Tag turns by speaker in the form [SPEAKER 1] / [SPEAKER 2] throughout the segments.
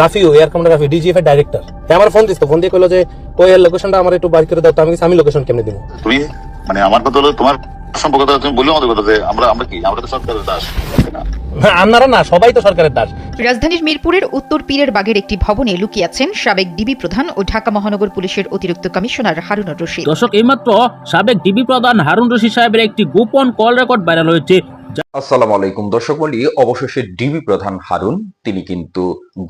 [SPEAKER 1] Rafiu air commander Rafi DGF এর director আমার phone দিস তো ফোন দিয়ে কইলো যে ওই এর লোকেশনটা আমার একটু বাইর করে দাও তো আমি আমি লোকেশন কেমনে দিব
[SPEAKER 2] তুমি মানে আমার কথা হলো তোমার সম্পর্কটা তুমি বললে আমাদের কথা যে আমরা আমরা কি আমরা তো সরকারের দাস
[SPEAKER 1] আপনারা না সবাই তো সরকারের দাস
[SPEAKER 3] রাজধানীর মিরপুরের উত্তর পীরের বাগের একটি ভবনে লুকিয়ে আছেন সাবেক ডিবি প্রধান ও ঢাকা মহানগর পুলিশের অতিরিক্ত কমিশনার হারুন রশিদ।
[SPEAKER 4] দর্শক এইমাত্র সাবেক ডিবি প্রধান হারুন রশিদ সাহেবের একটি গোপন কল রেকর্ড ভাইরাল হয়েছে।
[SPEAKER 5] আসসালামু আলাইকুম, দর্শক মন্ডলী। অবশেষে ডিবি প্রধান হারুন, তিনি কিন্তু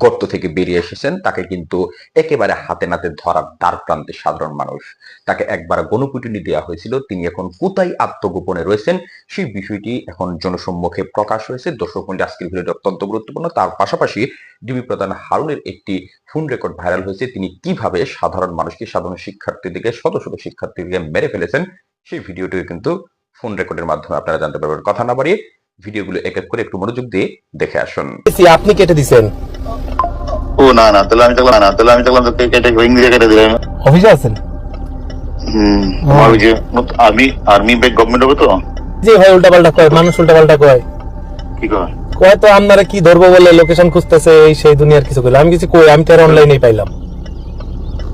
[SPEAKER 5] গর্ত থেকে বেরিয়ে এসেছেন। তাকে কিন্তু একেবারে হাতে নাতে ধরার দ্বার প্রান্তে সাধারণ মানুষ। তাকে একবার গণপিটুনি দেওয়া হয়েছিল। তিনি এখন কোথায় আত্মগোপনে রয়েছেন, সেই বিষয়টি এখন জনসম্মুখে প্রকাশ হয়েছে। দর্শক মন্ডলী, আজকের ভিডিওটি অত্যন্ত গুরুত্বপূর্ণ। তার পাশাপাশি ডিবি প্রধান হারুনের একটি ফোন রেকর্ড ভাইরাল হয়েছে। তিনি কীভাবে সাধারণ মানুষকে সাধারণ শিক্ষার্থীদেরকে, শত শত শিক্ষার্থীদেরকে মেরে ফেলেছেন, সেই ভিডিওটি কিন্তু ফোন রেকর্ডের মাধ্যমে আপনারা জানতে পারবেন। কথা না বাড়িয়ে ভিডিওগুলো এক এক করে একটু মনোযোগ দিয়ে দেখে আসুন।
[SPEAKER 1] আপনি কেটে দিছেন।
[SPEAKER 2] ও না না তাহলে আমি না তাহলে আমি তো কেটে ইংরেজি কেটে দিলাম
[SPEAKER 1] অফিসে আছেন?
[SPEAKER 2] হুম যে আর্মি আর্মি ব্যাগ গভর্নমেন্ট হবে তো?
[SPEAKER 1] যে ভাই উল্টা পাল্টা কয় মানুষ উল্টা পাল্টা কয়।
[SPEAKER 2] কি কর
[SPEAKER 1] কয় তো আপনারা কি ধরবো বলে লোকেশন খুঁজতেছে এই সেই দুনিয়ার কিছু কইলো। আমি কিছু কই আমি তো আর অনলাইনেই পাইলাম।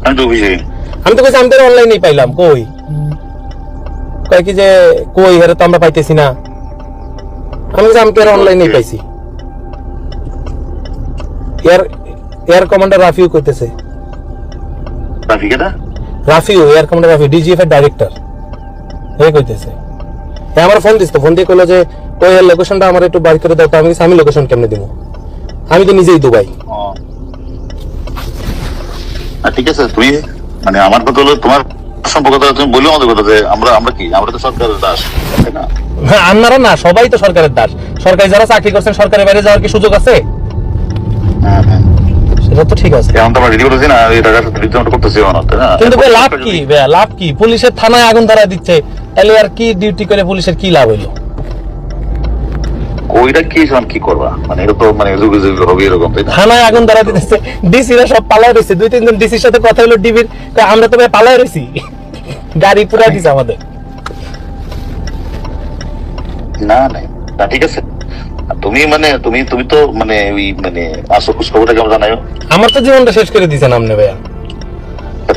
[SPEAKER 2] আমি তো
[SPEAKER 1] আমি তো কইছি আমি তো অনলাইনেই পাইলাম কই? কয় কি যে কই হেরে তো আমরা পাইতেছি না। আমি কইছি আমি তো অনলাইনেই পাইছি। এয়ার এয়ার কমান্ডার রাফিউ কইতেছে।
[SPEAKER 2] ট্রাফিক এটা
[SPEAKER 1] Rafiu air commander Rafi DGF এর ডাইরেক্টর এ কইতেছে। আমার ফোন দিস তো ফোন দিয়ে কইলো যে ওই এর লোকেশনটা আমার একটু বাইর করে দাও তো আমি আমি লোকেশন কেমনে দিব আমি তো নিজেই দুবাই।
[SPEAKER 2] ঠিক আছে তুমি মানে আমার কথা হলো তোমার সম্পর্কটা তুমি বললে আমাদের কথা যে আমরা আমরা কি? আমরা তো সরকারের দাস তাই না?
[SPEAKER 1] হ্যাঁ, আপনারা না সবাই তো সরকারের দাস। সরকারি যারা চাকরি করছেন সরকারের বাইরে যাওয়ার কি সুযোগ আছে?
[SPEAKER 2] হ্যাঁ হ্যাঁ।
[SPEAKER 1] সেটা তো ঠিক আছে।
[SPEAKER 2] এখন তো আমরা রেডি করতেছি না এই টাকা রিটার্ন করতেছি এখন তাই না?
[SPEAKER 1] কিন্তু লাভ কি লাভ কি? পুলিশের থানায় আগুন ধরা দিচ্ছে তাহলে আর কি ডিউটি করে পুলিশের কি লাভ হইল?
[SPEAKER 2] ওইটা কি এখন কি করবা? মানে এটা তো মানে যুগে যুগে হবে এরকম তাই
[SPEAKER 1] থানায় আগুন ধরা দিতেছে ডিসি সব পালায় রয়েছে দুই তিনজন ডিসির সাথে কথা হলো ডিবির আমরা তো ভাই পালায় রয়েছি গাড়ি পুরা দিছে আমাদের।
[SPEAKER 2] না না ঠিক আছে। তুমি মানে তুমি তুমি তো মানে ওই মানে আসো খবরটা কেমন জানাই
[SPEAKER 1] আমার তো জীবনটা শেষ করে দিছেন আপনি ভাইয়া।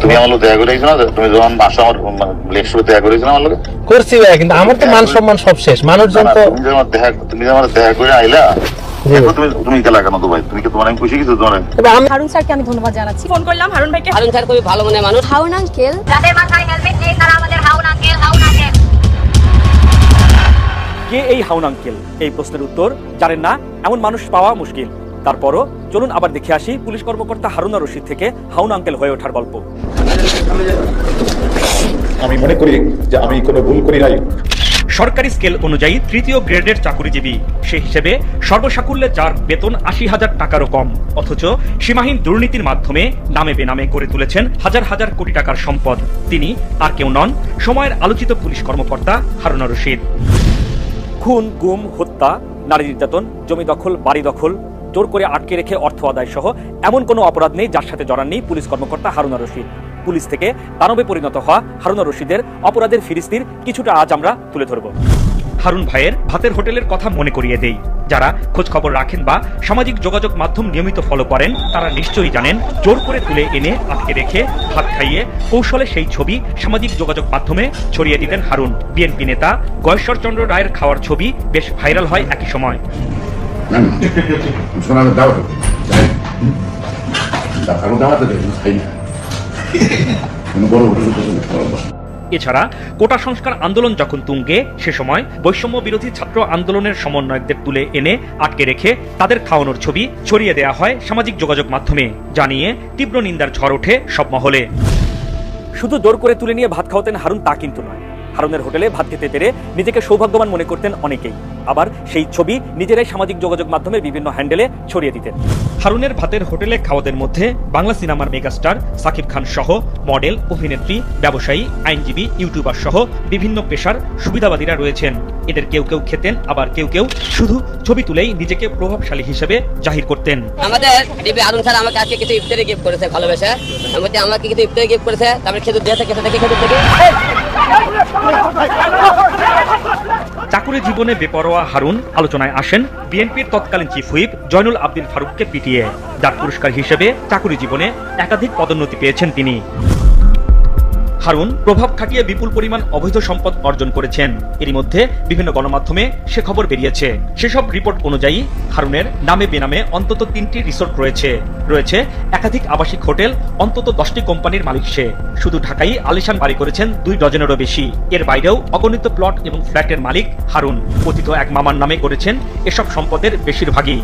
[SPEAKER 2] তুমি আমার লোক দেখা করে না তুমি যখন আসো আমার লেক্স দেখা করে আইছো না আমার লোকে।
[SPEAKER 1] করছি ভাইয়া কিন্তু আমার তো মান সম্মান সব শেষ। মানুষজন তো
[SPEAKER 2] তুমি আমার দেখা তুমি আমার দেখা করে আইলা তুমি তুমি কে লাগানো তো ভাই তুমি কি তোমার আমি খুশি কিছু তোমার
[SPEAKER 1] তবে আমি
[SPEAKER 6] হারুন স্যারকে আমি ধন্যবাদ জানাচ্ছি।
[SPEAKER 7] ফোন করলাম হারুন ভাইকে।
[SPEAKER 8] হারুন স্যার খুবই ভালো মানুষ।
[SPEAKER 6] হারুন আঙ্কেল।
[SPEAKER 9] যাদের মাথায় হেলমেট নেই তারা আমাদের হাউন আঙ্কেল হাউন আঙ্কেল।
[SPEAKER 7] কে এই হাউন আঙ্কেল? এই প্রশ্নের উত্তর জানেন না এমন মানুষ পাওয়া মুশকিল। তারপরও চলুন আবার দেখে আসি পুলিশ কর্মকর্তা হারুনা রশিদ থেকে হাউন আঙ্কেল হয়ে ওঠার গল্প।
[SPEAKER 10] আমি মনে করি যে আমি কোনো ভুল করি নাই।
[SPEAKER 11] সরকারি স্কেল অনুযায়ী তৃতীয় গ্রেডের চাকুরিজীবী। সে হিসেবে সর্বসাকুল্যে যার বেতন আশি হাজার টাকারও কম, অথচ সীমাহীন দুর্নীতির মাধ্যমে নামে বেনামে করে তুলেছেন হাজার হাজার কোটি টাকার সম্পদ। তিনি আর কেউ নন, সময়ের আলোচিত পুলিশ কর্মকর্তা হারুনা রশিদ।
[SPEAKER 7] খুন, গুম, হত্যা, নারী নির্যাতন, জমি দখল, বাড়ি দখল, জোর করে আটকে রেখে অর্থ আদায় সহ এমন কোনো অপরাধ নেই যার সাথে জড়াননি পুলিশ কর্মকর্তা হারুনা রশিদ। পুলিশ থেকে দানবে পরিণত হওয়া হারুনা রশিদের অপরাধের ফিরিস্তির কিছুটা আজ আমরা তুলে ধরব
[SPEAKER 11] হারুন ভাইয়ের ভাতের হোটেলের কথা মনে করিয়ে দেই যারা খোঁজ খবর রাখেন বা সামাজিক যোগাযোগ মাধ্যম নিয়মিত ফলো করেন তারা নিশ্চয়ই জানেন জোর করে তুলে এনে আটকে রেখে ভাত খাইয়ে কৌশলে সেই ছবি সামাজিক যোগাযোগ মাধ্যমে ছড়িয়ে দিতেন হারুন বিএনপি নেতা গয়েশ্বরচন্দ্র রায়ের খাওয়ার ছবি বেশ ভাইরাল হয় একই সময়
[SPEAKER 10] দাও
[SPEAKER 11] এছাড়া কোটা সংস্কার আন্দোলন যখন তুঙ্গে, সে সময় বৈষম্য বিরোধী ছাত্র আন্দোলনের সমন্বয়কদের তুলে এনে আটকে রেখে তাদের খাওয়ানোর ছবি ছড়িয়ে দেওয়া হয় সামাজিক যোগাযোগ মাধ্যমে, জানিয়ে তীব্র নিন্দার ঝড় ওঠে সব মহলে।
[SPEAKER 7] শুধু জোর করে তুলে নিয়ে ভাত খাওয়াতেন হারুন তা কিন্তু নয়। হারুনের হোটেলে ভাত খেতে পেরে নিজেকে সৌভাগ্যবান মনে করতেন অনেকেই। আবার সেই ছবি নিজেরাই সামাজিক যোগাযোগ মাধ্যমের বিভিন্ন হ্যান্ডেলে ছড়িয়ে দিতেন।
[SPEAKER 11] হারুনের ভাতের হোটেলে খাওয়াদের মধ্যে বাংলা সিনেমার মেগাস্টার সাকিব খান সহ মডেল অভিনেত্রী ব্যবসায়ী আইনজীবী ইউটিউবার সহ বিভিন্ন পেশার সুবিধাবাদীরা রয়েছেন। এদের কেউ কেউ খেতেন আবার কেউ কেউ শুধু ছবি তুলেই নিজেকে প্রভাবশালী হিসেবে জাহির করতেন।
[SPEAKER 8] আমাদের ডিবি স্যার আমাকে আজকে কিছু ইফতারি গিফট করেছে ভালোবেসে। আমি বলছি আমাকে কিছু ইফতারি গিফট করেছে তারপরে খেতে দিয়েছে খেতে দেখি খেতে দেখি
[SPEAKER 11] চাকুরি জীবনে বেপরোয়া হারুন আলোচনায় আসেন বিএনপির তৎকালীন চিফ হুইপ জয়নুল আব্দুল ফারুককে পিটিয়ে। যার পুরস্কার হিসেবে চাকুরি জীবনে একাধিক পদোন্নতি পেয়েছেন তিনি। হারুন প্রভাব খাটিয়ে বিপুল পরিমাণ অবৈধ সম্পদ অর্জন করেছেন। এরই মধ্যে বিভিন্ন গণমাধ্যমে সে খবর বেরিয়েছে। সেসব রিপোর্ট অনুযায়ী হারুনের নামে বেনামে অন্তত তিনটি রিসোর্ট রয়েছে। রয়েছে একাধিক আবাসিক হোটেল, অন্তত দশটি কোম্পানির মালিক সে। শুধু ঢাকাই আলিশান বাড়ি করেছেন দুই ডজনেরও বেশি। এর বাইরেও অগণিত প্লট এবং ফ্ল্যাটের মালিক হারুন। কথিত এক মামার নামে করেছেন এসব সম্পদের বেশিরভাগই।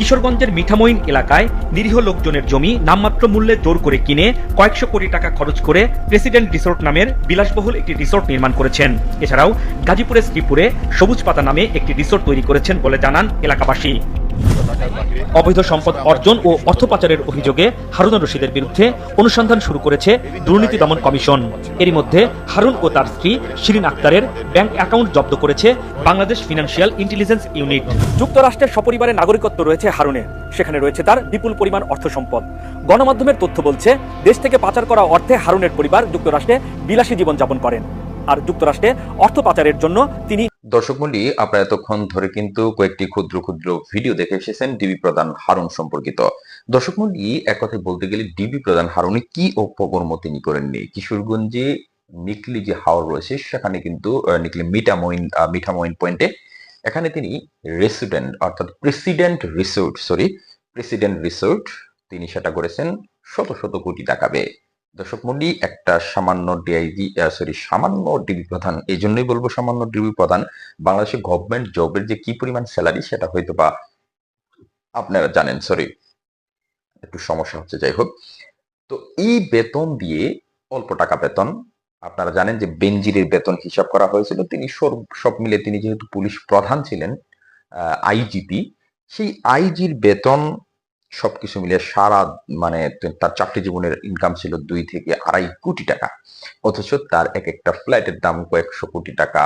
[SPEAKER 11] কিশোরগঞ্জের মিঠামইন এলাকায় নিরীহ লোকজনের জমি নামমাত্র মূল্যে জোর করে কিনে কয়েকশো কোটি টাকা খরচ করে প্রেসিডেন্ট রিসোর্ট নামের বিলাসবহুল একটি রিসোর্ট নির্মাণ করেছেন। এছাড়াও গাজীপুরের শ্রীপুরে সবুজ পাতা নামে একটি রিসোর্ট তৈরি করেছেন বলে জানান এলাকাবাসী। অবৈধ সম্পদ অর্জন ও অর্থ পাচারের অভিযোগে হারুন রশিদের বিরুদ্ধে অনুসন্ধান শুরু করেছে দুর্নীতি দমন কমিশন। এরই মধ্যে হারুন ও তার স্ত্রী শিরিন আক্তারের ব্যাংক অ্যাকাউন্ট জব্দ করেছে বাংলাদেশ ফিনান্সিয়াল ইন্টেলিজেন্স ইউনিট।
[SPEAKER 7] যুক্তরাষ্ট্রের সপরিবারে নাগরিকত্ব রয়েছে হারুনের। সেখানে রয়েছে তার বিপুল পরিমাণ অর্থ সম্পদ। গণমাধ্যমের তথ্য বলছে, দেশ থেকে পাচার করা অর্থে হারুনের পরিবার যুক্তরাষ্ট্রে বিলাসী জীবনযাপন করেন। আর যুক্তরাষ্ট্রে অর্থ পাচারের জন্য তিনি
[SPEAKER 5] দর্শক মন্ডলী, আপনারা এতক্ষণ ধরে কিন্তু কয়েকটি ক্ষুদ্র ক্ষুদ্র ভিডিও দেখে এসেছেন ডিবি প্রধান হারুন সম্পর্কিত। দর্শক মন্ডলী, এক কথায় বলতে গেলে ডিবি প্রধান হারুনে কি অপকর্ম তিনি করেননি? কিশোরগঞ্জে নিকলি যে হাওর রয়েছে, সেখানে কিন্তু নিকলি মিটামইন মিঠামইন পয়েন্টে এখানে তিনি রেসিডেন্ট অর্থাৎ president resort sorry president resort তিনি সেটা করেছেন শত শত কোটি টাকা ব্যয়ে। দর্শক মন্ডলী, একটা সামান্য ডিআইজি সরি সামান্য ডিবি প্রধান এই জন্যই বলব সামান্য ডিবি প্রধান, বাংলাদেশে গভর্নমেন্ট জবের যে কি পরিমাণ স্যালারি সেটা হয়তো বা আপনারা জানেন সরি একটু সমস্যা হচ্ছে, যাই হোক। তো এই বেতন দিয়ে অল্প টাকা বেতন, আপনারা জানেন যে বেনজিরের বেতন হিসাব করা হয়েছিল, তিনি সব মিলে তিনি যেহেতু পুলিশ প্রধান ছিলেন আইজিপি সেই আইজির বেতন সবকিছু মিলে সারা মানে তার চাকরি জীবনের ইনকাম ছিল দুই থেকে আড়াই কোটি টাকা। অথচ তার এক একটা ফ্ল্যাটের দাম কয়েকশো কোটি টাকা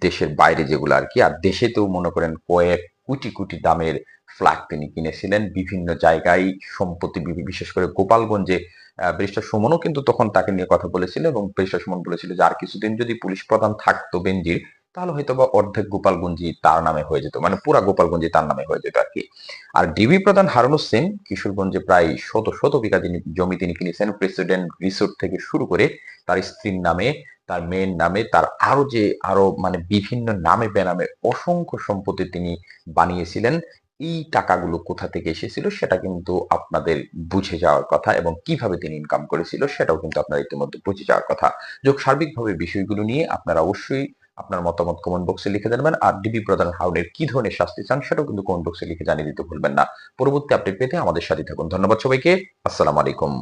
[SPEAKER 5] দেশের বাইরে যেগুলো আর কি। আর দেশে তো মনে করেন কয়েক কোটি কোটি দামের ফ্ল্যাট তিনি কিনেছিলেন বিভিন্ন জায়গায়। সম্পত্তি বিশেষ করে গোপালগঞ্জে আহ, ব্যারিস্টার সুমনও কিন্তু তখন তাকে নিয়ে কথা বলেছিল এবং ব্যারিস্টার সুমন বলেছিল যে আর কিছুদিন যদি পুলিশ প্রধান থাকতো বেনজির তাহলে হয়তো বা অর্ধেক গোপালগঞ্জি তার নামে হয়ে যেত মানে পুরা গোপালগঞ্জি তার নামে হয়ে যেত আর কি আর ডিবি প্রধান হারুন হোসেন কিশোরগঞ্জে প্রায় শত শত বিঘা যিনি- জমি তিনি কিনেছেন প্রেসিডেন্ট রিসোর্ট থেকে শুরু করে তার স্ত্রীর নামে, তার মেয়ের নামে, তার আরও যে আরও মানে বিভিন্ন নামে বেনামে অসংখ্য সম্পত্তি তিনি বানিয়েছিলেন, এই টাকাগুলো কোথা থেকে এসেছিল সেটা কিন্তু আপনাদের বুঝে যাওয়ার কথা এবং কীভাবে তিনি ইনকাম করেছিল সেটাও কিন্তু আপনারা ইতিমধ্যে বুঝে যাওয়ার কথা। যোগ সার্বিকভাবে বিষয়গুলো নিয়ে আপনারা অবশ্যই আপনার মতামত কমেন্ট বক্সে লিখে জানাবেন। আর ডিবি প্রধান হাউডের কি ধরনের শাস্তি চান সেটাও কিন্তু কমেন্ট বক্সে লিখে জানিয়ে দিতে ভুলবেন না। পরবর্তী আপডেট পেতে আমাদের সাথে থাকুন। ধন্যবাদ সবাইকে। আসসালামু আলাইকুম।